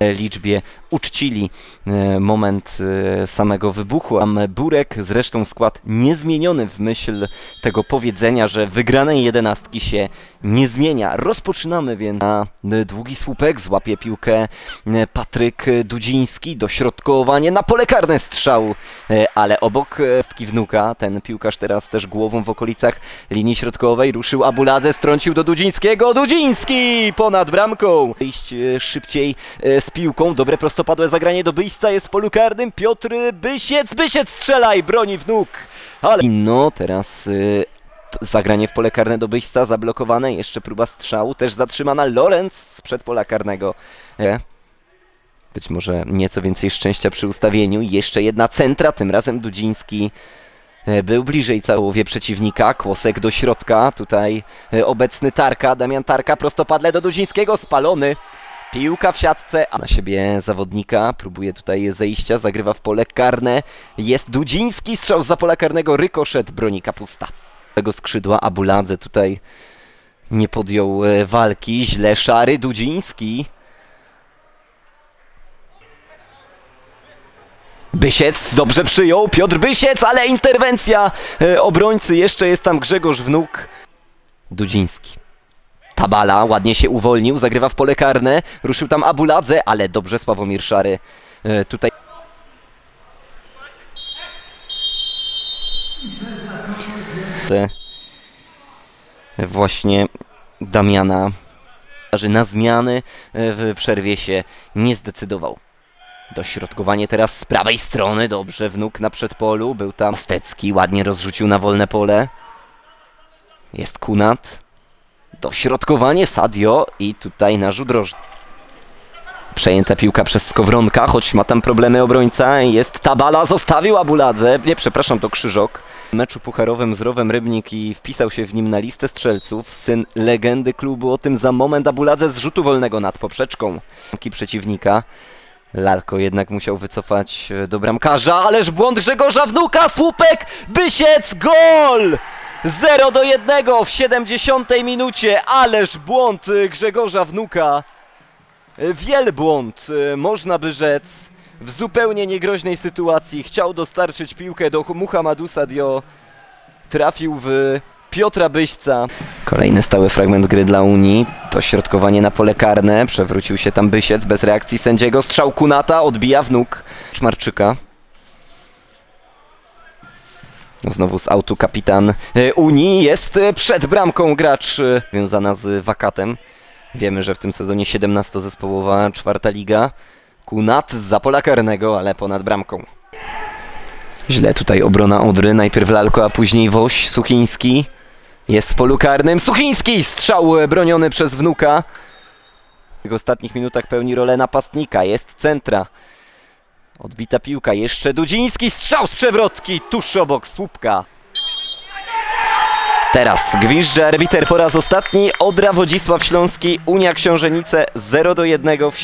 liczbie uczcili e, moment e, samego wybuchu. Am Burek, zresztą skład niezmieniony w myśl tego powiedzenia, że wygranej jedenastki się nie zmienia. Rozpoczynamy więc na długi słupek, złapie piłkę e, Patryk Dudziński, dośrodkowanie na pole karne strzał, ale obok stki wnuka, ten piłkarz teraz też głową w okolicach linii środkowej, ruszył Abuladze, strącił do Dudzińskiego, Dudziński ponad bramką! Iść szybciej e, z piłką, dobre prostopadłe zagranie do Byjsta jest w polu karnym, Piotr Bysiec, Bysiec strzela broni wnuk! Ale no, teraz t- zagranie w pole karne do Byjsta zablokowane, jeszcze próba strzału, też zatrzymana Lorenz sprzed pola karnego. E, być może nieco więcej szczęścia przy ustawieniu. Jeszcze jedna centra, tym razem Dudziński e, był bliżej całowie przeciwnika. Kłosek do środka. Tutaj e, obecny Tarka, Damian Tarka, prostopadle do Dudzińskiego, spalony. Piłka w siatce, a na siebie zawodnika, próbuje tutaj zejścia, zagrywa w pole karne. Jest Dudziński, strzał za pola karnego, rykoszet, broni kapusta. Tego skrzydła Abuladze tutaj nie podjął e, walki, źle szary, Dudziński. Bysiec dobrze przyjął, Piotr Bysiec, ale interwencja e, obrońcy, jeszcze jest tam Grzegorz Wnuk. Dudziński. Tabala ładnie się uwolnił, zagrywa w pole karne, ruszył tam Abuladze, ale dobrze Sławomir Szary e, tutaj. Właśnie Damiana na zmiany e, w przerwie się nie zdecydował. Dośrodkowanie teraz z prawej strony, dobrze, wnuk na przedpolu, był tam Stecki, ładnie rozrzucił na wolne pole. Jest Kunat. Dośrodkowanie Sadio i tutaj na drożny. Przejęta piłka przez Skowronka, choć ma tam problemy obrońca. Jest Tabala, zostawił Abuladze. Nie, przepraszam, to Krzyżok. W meczu pucharowym z Rowem Rybnik i wpisał się w nim na listę strzelców. Syn legendy klubu, o tym za moment Abuladze z rzutu wolnego nad poprzeczką. Przeciwnika. Lalko jednak musiał wycofać do bramkarza, ależ błąd Grzegorza Wnuka, słupek, Bysiec, gol! 0 do 1 w 70 minucie, ależ błąd e, Grzegorza Wnuka. E, Wielbłąd, e, można by rzec, w zupełnie niegroźnej sytuacji. Chciał dostarczyć piłkę do Muhammadu Sadio, trafił w Piotra Byśca. Kolejny stały fragment gry dla Unii. To środkowanie na pole karne. Przewrócił się tam Bysiec bez reakcji sędziego. Strzał Kunata, odbija wnuk Czmarczyka. No znowu z autu kapitan e, Unii jest e, przed bramką gracz e, związana z wakatem. Wiemy, że w tym sezonie 17-zespołowa czwarta liga. Kunat z pola karnego, ale ponad bramką. Źle tutaj obrona Odry. Najpierw Lalko, a później Woś. Suchiński jest w polu karnym. Suchiński! Strzał broniony przez wnuka. W ostatnich minutach pełni rolę napastnika. Jest centra. Odbita piłka. Jeszcze Dudziński. Strzał z przewrotki. Tuż obok słupka. Teraz gwizdże arbiter po raz ostatni. Odra Wodzisław Śląski. Unia Książenice 0 do 1 w